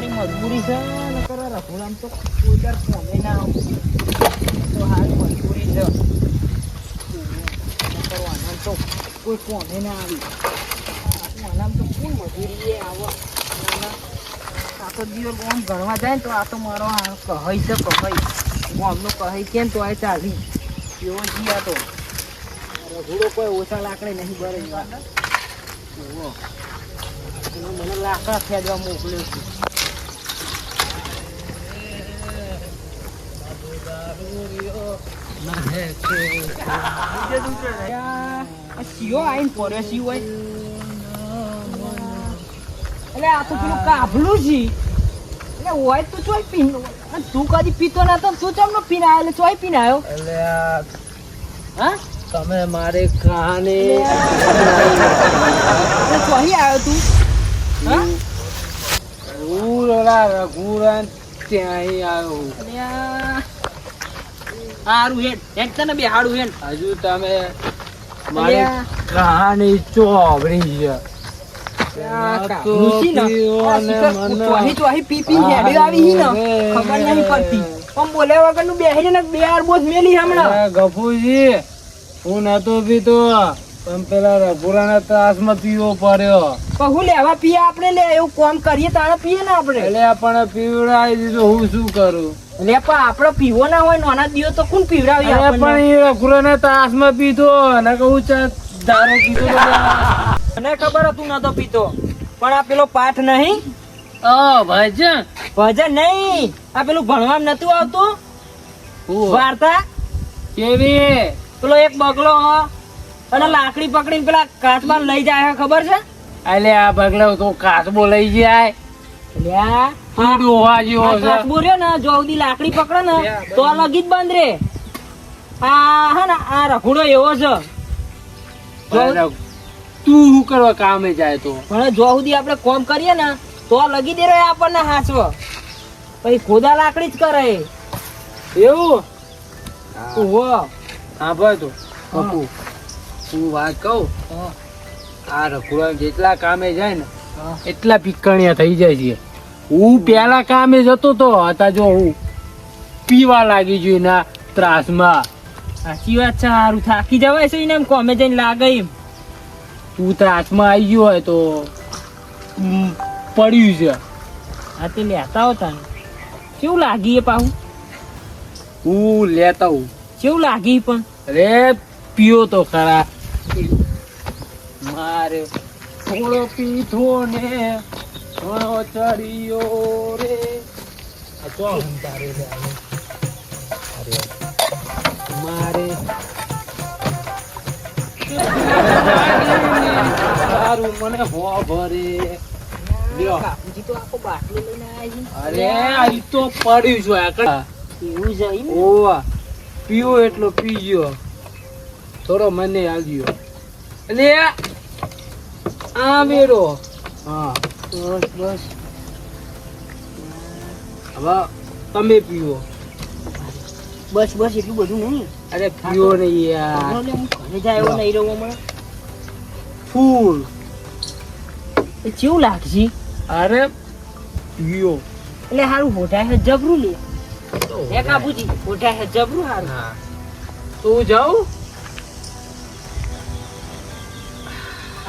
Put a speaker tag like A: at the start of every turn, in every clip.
A: મારી મજબૂરી છે નકર કરો રઘુરામ તો કોઈ દર ફોને ના આવું. તો હારી મજબૂરી છે. નકર તો કોઈ ફોને ના આવી. આનામ તો કોઈ મજૂરી એ આવો. ના દિવસ ગણવા જાય ને તો આ તો મારો આ છે કહઈ હું આમનો કહી કેમ તો આ ચાલી. એવો જી તો. રઘુડો કોઈ ઓછા લાકડે નહીં ભરે ઓહો મને લાકડા ખેંચવા મોકલ્યો શિયો આઈને પડ્યો શિવ હોય એટલે આ તો પેલું કાભલું છે એટલે હોય તો ચોય પીન તું કદી પીતો ના તો તું ચમનો પીન આવ્યો એટલે ચોય પીને આવ્યો
B: એટલે
A: હા
B: તમે મારે
A: એટલે ચોહી આવ્યો તું હા
B: હું રઘુરાન ત્યાં આવ્યો.
A: હારું હેડ. હેડ તને બે હારું હેડ.
B: હજુ તમે મારી કહાની ચોબડી છે.
A: પણ
B: પણ
A: આપડે લે? એવું કોમ કરીએ તારે પીએ ને
B: આપડે આપણે પીવડાવી દીધું. હું શું કરું?
A: લે પણ આપણે પીવો ના હોય નાના દિયો તો કોણ પીવડાવી
B: અરે પણ એ રઘુરાના ત્રાસમાં પીધો અને કહું છે દારૂ પીધો
A: મને ખબર હતું નતો પીતો. પણ આ પેલો પાઠ નહીં?
B: અ ભજન?
A: ભજન નહીં. આ પેલું ભણવામાં નતું આવતું? વાર્તા?
B: કેવી?
A: પેલો એક બગલો હ, અને લાકડી પકડીને પેલા કાચમાં લઈ જાય હે, ખબર છે?
B: એટલે આ બગલો તો કાચબો લઈ જાય. તું
A: લાકડી પકડે ને લગી જ બંધ રે. આ હે ને આ રખુડો એવો છે.
B: તું શું કરવા કામે જાય તો?
A: પણ જો સુધી આપણે કોમ કરીએ ને તો લગી દે રહ્યો આપણને હાચવ. પછી ખોદા લાકડી જ કરે.
B: એવું?
A: ઓહો
B: હા ભાઈ તો કપુ હું વાત કહું? આ રખુડા જેટલા કામે જાય ને એટલા પીકણિયા થઈ જાય છે. હું પેલા કામે જતો તો હતા જો હું પીવા લાગી જોઈ એના ત્રાસમાં.
A: સાચી વાત છે સારું થાકી જવાય છે એને એમ કોમે જઈને લાગે એમ.
B: તું ત્રાસમાં આવી ગયો હોય તો પડ્યું છે.
A: આ તે લેતા હોતા ને. કેવું લાગી એ પાહું?
B: હું લેતા હું
A: કેવું લાગી પણ?
B: અરે પીયો તો ખરા. મારે થોડો પીધો ને ઘણો ચડ્યો રે મારે સારું મને હો ભરે અરે તો પડ્યું છું
A: આકડા એવું
B: ઓવા પીવો એટલો પીજો થોડો મને આવ્યો એટલે આ બેડો હા.
A: બસ બસ.
B: હવે તમે પીવો.
A: બસ બસ એટલું બધું નહીં.
B: અરે પીવો નહીં યાર.
A: ઘરે જાય એવો નહીં રહું હમણાં
B: ફૂલ.
A: એ કેવું લાગશે?
B: અરે પીવો.
A: એટલે હારું હોઠા હે જબરું લે. હે કાબુજી હોઠા હે જબરું હારું.
B: હા. તું જાઉં?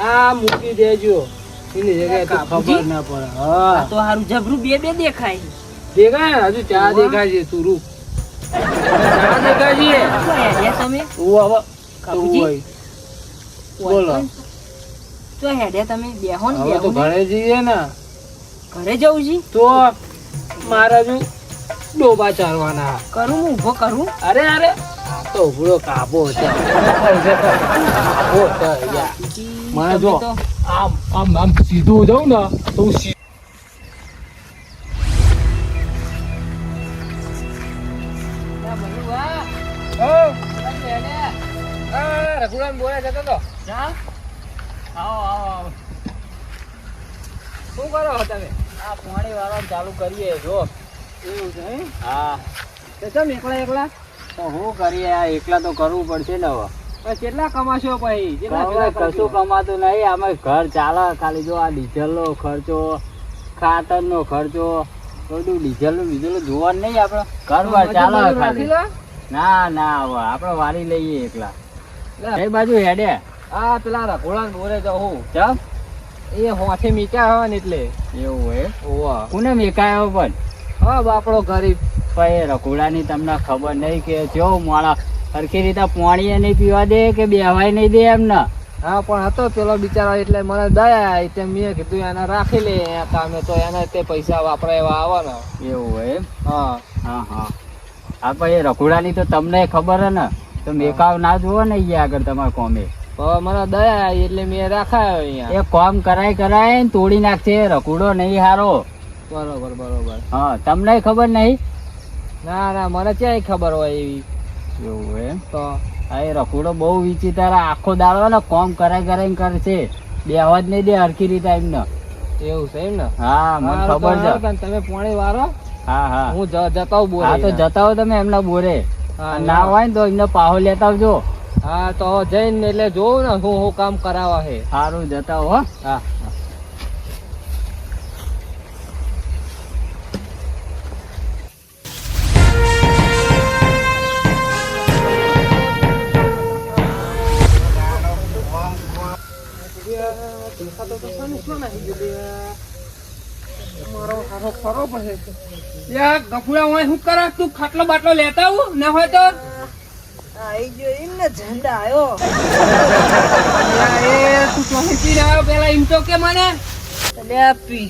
B: આ મૂકી દેજો. એની જગ્યાએ તો ખબર ના પડે. હા.
A: તો હારું જબરું બે બે દેખાય.
B: દેખાય હજુ ચા દેખાય છે તું રૂપ. ચા દેખાય છે?
A: તમે?
B: ઓ હવે
A: કાબુજી?
B: તું બોલો.
A: તો. હેડે તમે બેહો ને બેહો તો
B: ઘરે જઈએ ને.
A: ઘરે જવું છે
B: તો મારા જો ડોબા ચાલવાના
A: કરું હું ઊભો કરું?
B: અરે અરે તો ઉભરો કાબો છે. કાબો છે યાર. મને જો. આમ આમ આમ સીધું જાઉં ને તો હું રઘુરામ બોલે જતો તો. આવો આવો
A: શું કરો છો તમે?
B: આ પાણી વાળા ચાલુ કરીએ જો.
A: એવું છે
B: હા.
A: તો ચમ એકલા એકલા?
B: તો શું કરીએ આ એકલા તો કરવું પડશે ને હવે.
A: કેટલા કમાશો
B: કશું કમાતું નહીં. આમાં ઘર ચાલે ખાલી જો આ ડીઝલ ખર્ચો
C: ખાતર નો ખર્ચો બધું ડીઝલ બીજલ જોવાનું નહીં આપડે ઘર બાર ચાલે ખાલી. ના ના હવે આપડે વારી લઈએ એકલા. એ બાજુ હેડે?
D: આ પેલા રઘોડા બોરે જવું
C: ચમ?
D: એ હોઠે મીક્યા હોય ને એટલે.
C: એવું હે?
D: ઓવા
C: કોને મેકાયો પણ?
D: હા બાપડો ગરીબ.
C: ભાઈ રઘોડાની તમને ખબર નહીં કે જો મોણા સરખી રીતે પાણીએ નહીં પીવા દે કે બેવાય નહીં દે એમને.
D: હા પણ હતો પેલો બિચારો એટલે મને દયા તે મેં કીધું એને રાખી લે તમે કામે તો એને તે પૈસા વાપરા એવા આવવાના.
C: એવું હોય એમ?
D: હા.
C: હા હા. હા ભાઈ રખુડાની તો તમને ખબર હે ને? તો મેકાવ ના જુઓ ને અહીંયા આગળ તમારા કોમે.
D: મને દયા આવી એટલે મેં રાખાયો અહીંયા.
C: એ કોમ કરાય કરાય તોડી નાખશે રકુડો નહીં હારો.
D: બરોબર બરોબર.
C: હા તમને ખબર નહીં?
D: ના ના મને ક્યાંય ખબર હોય એવી.
C: એવું એમ?
D: તો
C: એ રઘોડો બહુ વિચિત્ર આખો દાડો ને કોમ કરાય કરાય કરશે. બે જ નહીં દે હરખી રીતે એમને.
D: એવું છે એમ ને
C: હા મને ખબર છે.
D: તમે પોણી વારો?
C: હા હા.
D: હું જતા બોરે
C: હા તો જતા હો તમે એમના બોરે. ના હોય ને તો એમને પાહો લેતા આવજો.
D: હા તો જઈને એટલે જોઉં ને હું હું કામ કરાવવા છે
C: સારું જતા હો.
D: હા.
E: તું તો તું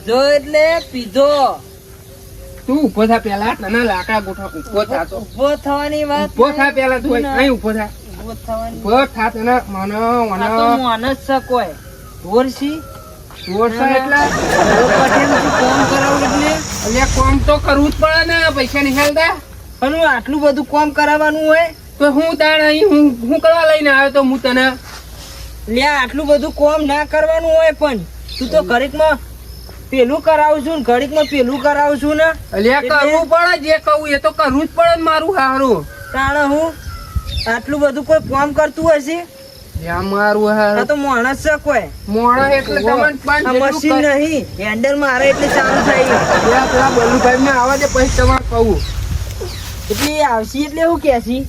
E: તો
A: એટલે પીધો
E: તું ઊભો થા પેલા નાના લાકડા ગોઠા ઊભો થા તો
A: ઊભો થવાની વાત
E: ઊભો થા પેલા તું અહીં- ઊભો થા
A: ઊભો થવાની
E: ઊભો થા તને મને
A: તો
E: મને
A: મોન જ સકોય ઢોરસી
E: એટલે
A: કોમ કરાવું એટલે.
E: અલ્યા કોમ તો કરવું જ પડે ને પૈસા નહીં હાલતા
A: પણ હું આટલું બધું કોમ કરાવવાનું હોય
E: તો હું તાણ અહીં હું હું કરવા લઈને આવ્યો તો હું તને
A: લે આટલું બધું કોમ ના કરવાનું હોય પણ તું તો ઘડીકમાં પેલું કરાવું છું ને ઘડીકમાં પેલું કરાવું છું ને. એટલે-
E: કરવું પડે જે કહું એ તો કરવું જ પડે ને મારું હારું.
A: તાણે હું આટલું બધું કોઈ કોમ કરતું હશે?
E: મારું
A: તો માણસ છે કોઈ.
E: મોણો એટલે તમને પાંચ
A: મશીન નહીં. હેન્ડલ મારે એટલે ચાલુ થાય.
E: લ્યા પેલા બલ્લુભાઈ ને આવા દે પછી તમારે કહું.
A: એટલે એ એટલે એવું કેસી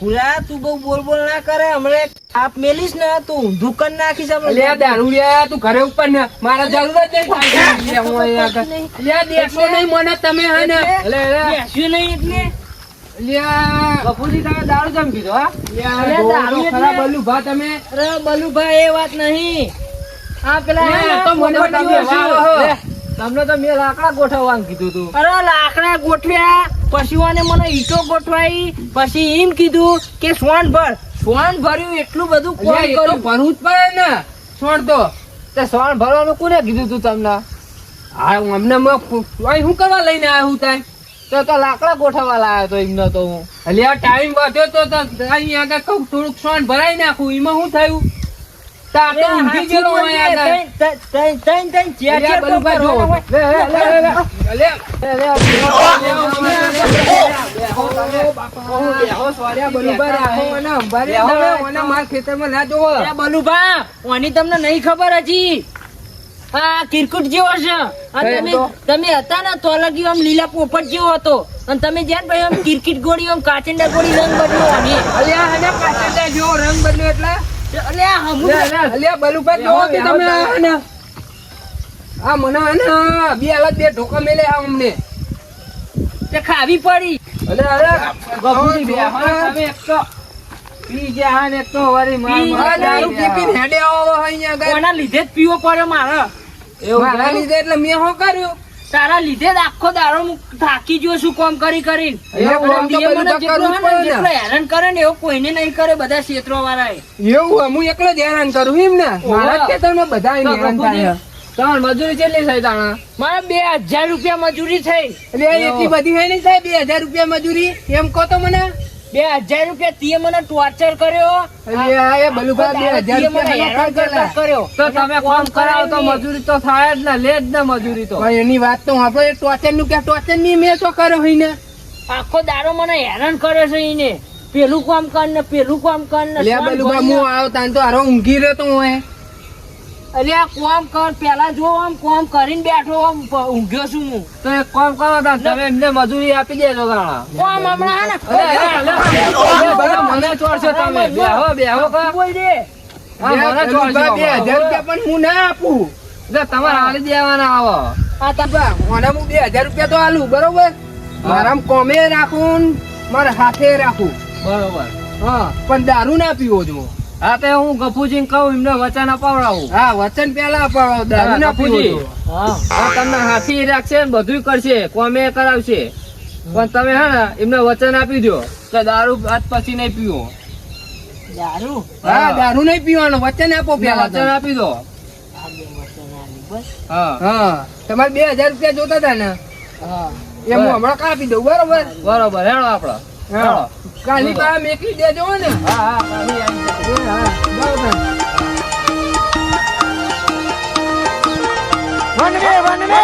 A: ગુલા તું બહુ બોલ બોલ ના કરે. હમણાં આપ મેલીશ ને તું. ઊંધું કરી નાખીશ
E: અલ્યા
A: હમણાં.
E: તું ઘરે ઉપર ને. મારા જરૂર નહીં દેશો મને તમે હે ને.
A: એટલે? નહીં એટલે.
D: કપૂરજી તમે દારૂ જમ હા?
E: બલ્લુભા
A: અરે એ વાત નહીં. આ પેલા
E: મને
A: પોપટીઓ
E: તમે
A: છે.
E: વાહ,
D: લે, તમને તો મેં લાકડા ગોઠવવાનું કીધું તું.
A: અરે લાકડા ગોઠવ્યા પશુઓને મને ઈટો ગોઠવાઈ પછી એમ કીધું કે સોન ભર. સોન ભર્યું એટલું બધું
E: તો
A: કર્યું?
E: ભરવું જ પડે ને સોન તો.
D: તે સોણ ભરવાનું કોને કીધું તું તમને?
E: હા અમને શું કરવા લઈને આવ્યો હું તાય?
D: તો તો લાકડા ગોઠવવા લાવ્યો તો એમને તો હું
E: અલ્યા ટાઈમ વધ્યો તો તો અહીં આગળ થોડુંક સોન ભરાઈ નાખું એમાં શું થયું
A: તમને નહીં ખબર હજી આ કિરકુટ જેવો છે.
E: અને
A: તમે તમે હતા ને તો અલગ આમ લીલા પોપટ જેવો હતો. અને તમે જ્યાં ભાઈ આમ કિરકિટ ગોળી આમ કાચંડા ગોળી રંગ બદલ્યો અને
E: અલ્યા, હને કાચંડા જેવો રંગ બદલ્યો એટલે?
A: અલ્યા આ
E: અલ્યા, બલુભાઈ જોવો કે તમે આને. આ મને આને બે અલગ બે ઢોકા મેલે આ અમને.
A: તે ખાવી પડી.
E: અરે અરે
D: ગભુજી બે તમે એક તો. પી ગયા ને તો વળી માર
A: પી
D: માર
E: આ દારૂ
D: ગયા.
E: હેડે આવો અહીંયા
A: કોના લીધે જ પીવો પડ્યો મારે?
D: એવું
E: મારા લીધે એટલે મેં શું કર્યું?
A: તારા લીધે જ આખો દાડો હું થાકી ગયો છું કોમ કરી કરીને.
E: એવું આમ તો
A: એ મને
E: બધું
A: જેટલો
E: કરવું
A: હે ને,
E: જ પડે
A: જેટલો હેરાન કરે ને એવું કોઈને નહીં કરે બધા ક્ષેત્રો વાળા
E: એવું હું એકલો જ હેરાન કરું એમ ને? મારા ખેતરમાં બધા હેરાન થાય.
D: તમારે મજૂરી કેટલી થઈ તાણા?
A: મારે બે હજાર રૂપિયા મજૂરી થઈ.
E: એટલે એટલી બધી હે નહીં થાય બે હજાર રૂપિયા મજૂરી? એમ કહો તો મને.
A: બે હજાર રૂપિયા તીએ મને ટોર્ચર કર્યો. કર્યો.
D: તો તમે કોમ કરાવો તો મજૂરી તો થાય જ ને લે જ ને મજૂરી તો.
E: એની વાત તો આપણે ટોર્ચરનું કે ટોચરની મેં તો કર્યો હોય
A: આખો દારો મને હેરાન કરે છે એને પેલું કામ કર ને પેલું કામ કર ને
E: હું આવ્યો તાન તો હારો ઊંઘી રહ્યો તો હું એ.
A: આ કોમ કર પેલા જો આમ કોમ કરીને બેઠો આમ ઊંઘ્યો છું હું.
D: તો એક કોમ કરો તમે એમને મજૂરી આપી દેજો ગાણા
A: કોમ હમણાં હે
D: અરે, અરે, અરે, મને ચોરશો તમે. બેહો બેહો કા
A: બોલ દે.
D: હા, મને ચોરશો
E: બે હજાર રૂપિયા પણ હું ના આપું.
D: એટલે તમારે હાલી દેવાના આવો.
A: આ
E: તબા મને હું બે હજાર રૂપિયા તો આલું બરોબર? મારામ કોમે રાખું મારા હાથે રાખું.
D: બરોબર.
E: હા પણ દારૂ ના પીવો જો.
D: હા તે હું ગફુજી કહું એમને વચન અપાવડાવું.
E: હા વચન પેલા અપાવો દારૂ ના
A: હા
D: હા, તમને હાથી રાખશે ને બધું કરશે કોમે કરાવશે. પણ તમે હે ને એમને વચન આપી દો કે દારૂ આજ પછી નહીં પીવો.
A: દારૂ?
E: હા. દારૂ નહીં પીવાનું વચન આપો પેલા
D: વચન આપી દો
A: આ બે વચન આલી બસ.
D: હા.
E: હા તમારે બે હજાર રૂપિયા જોતા હતા ને?
A: હા.
E: એ હું હમણાં કાપી દઉં બરોબર?
D: બરોબર હેડો આપડે.
E: હા કાલી બા મેકલી દેજો ને.
D: હા હા કાલી આવી
E: હા. બરોબર.
F: One way one way